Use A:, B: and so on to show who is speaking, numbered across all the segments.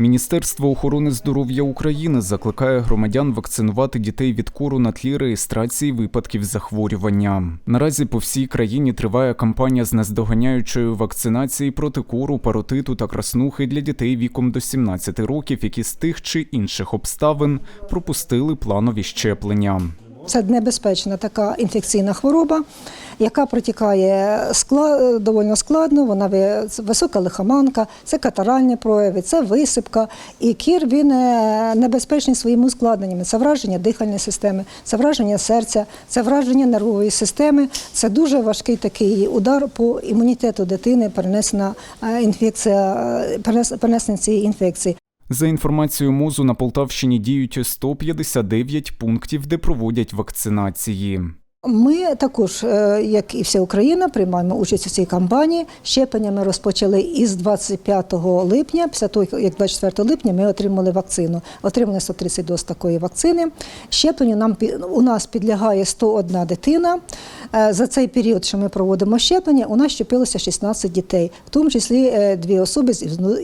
A: Міністерство охорони здоров'я України закликає громадян вакцинувати дітей від кору на тлі реєстрації випадків захворювання. Наразі по всій країні триває кампанія з наздоганяючої вакцинації проти кору, паротиту та краснухи для дітей віком до 17 років, які з тих чи інших обставин пропустили планові щеплення.
B: Це небезпечна така інфекційна хвороба, яка протікає скла... доволі складно. Вона висока лихоманка, це катаральні прояви, це висипка. І кір він е, небезпечний своїми ускладненнями. Це враження дихальної системи, це враження серця, це враження нервової системи. Це дуже важкий такий удар по імунітету дитини, перенесена е, інфекція, е, перенесення цієї інфекції.
A: За інформацією МОЗу, на Полтавщині діють 159 пунктів, де проводять вакцинації.
B: Ми також, е, як і вся Україна, приймаємо участь у цій кампанії. Щеплення ми розпочали із 25 липня. Після того, як 24 липня ми отримали вакцину. Отримали 130 доз такої вакцини. Щепленню нам у нас підлягає 101 дитина. Е, За цей період, що ми проводимо щеплення, у нас щепилося 16 дітей, в тому числі е, дві особи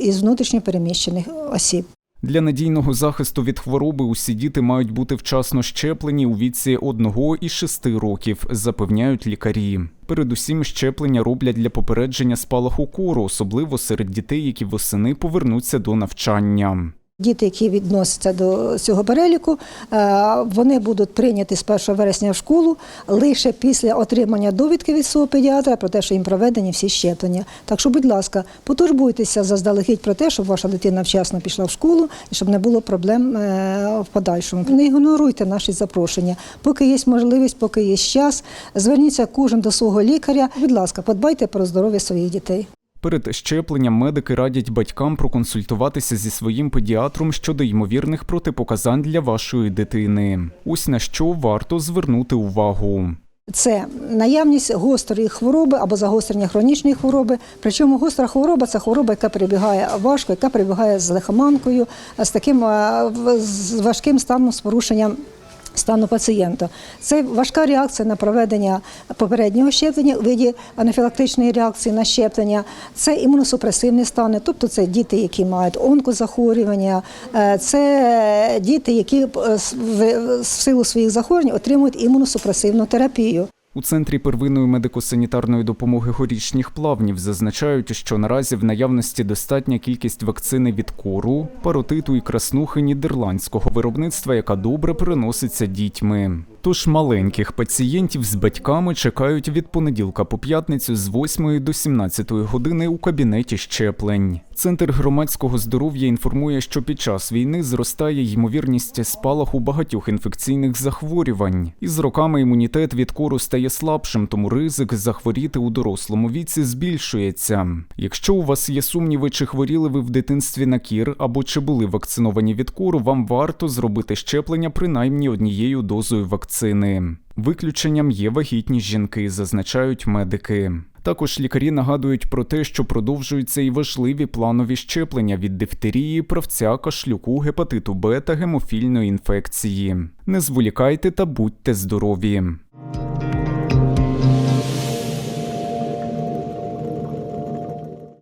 B: із внутрішньо переміщених осіб.
A: Для надійного захисту від хвороби усі діти мають бути вчасно щеплені у віці 1 і 6 років, запевняють лікарі. Передусім, щеплення роблять для попередження спалаху кору, особливо серед дітей, які восени повернуться до навчання.
B: Діти, які відносяться до цього переліку, е, вони будуть прийняті з 1 вересня в школу лише після отримання довідки від свого педіатра про те, що їм проведені всі щеплення. Так що, будь ласка, потурбуйтеся заздалегідь про те, щоб ваша дитина вчасно пішла в школу і щоб не було проблем е, в подальшому. Не ігноруйте наші запрошення. Поки є можливість, поки є час, зверніться кожен до свого лікаря. Будь ласка, подбайте про здоров'я своїх дітей.
A: Перед щепленням медики радять батькам проконсультуватися зі своїм педіатром щодо ймовірних протипоказань для вашої дитини. Ось на що варто звернути увагу.
B: Це наявність гострої хвороби або загострення хронічної хвороби. Причому гостра хвороба це хвороба, яка перебігає важко, яка перебігає з лихоманкою, з таким е, з важким станом з порушенням. Стану пацієнта це важка реакція на проведення попереднього щеплення у виді анафілактичної реакції на щеплення. Це імуносупресивні стани, тобто це діти, які мають онкозахворювання, е, це діти, які е, в силу своїх захворювань отримують імуносупресивну терапію.
A: У центрі первинної медико-санітарної допомоги горішніх плавнів зазначають, що наразі в наявності достатня кількість вакцини від кору, паротиту і краснухи нідерландського виробництва, яка добре переноситься дітьми. Тож маленьких пацієнтів з батьками чекають від понеділка по п'ятницю з 8 до 17 години у кабінеті щеплень. Центр громадського здоров'я інформує, що під час війни зростає ймовірність спалаху багатьох інфекційних захворювань. І з роками імунітет від кору стає слабшим, тому ризик захворіти у дорослому віці збільшується. Якщо у вас є сумніви, чи хворіли ви в дитинстві на кір або чи були вакциновані від кору, вам варто зробити щеплення принаймні однією дозою вакцини. Виключенням є вагітні жінки, зазначають медики. Також лікарі нагадують про те, що продовжуються і важливі планові щеплення від дифтерії, правця, кашлюку, гепатиту Б та гемофільної інфекції. Не зволікайте та будьте здорові.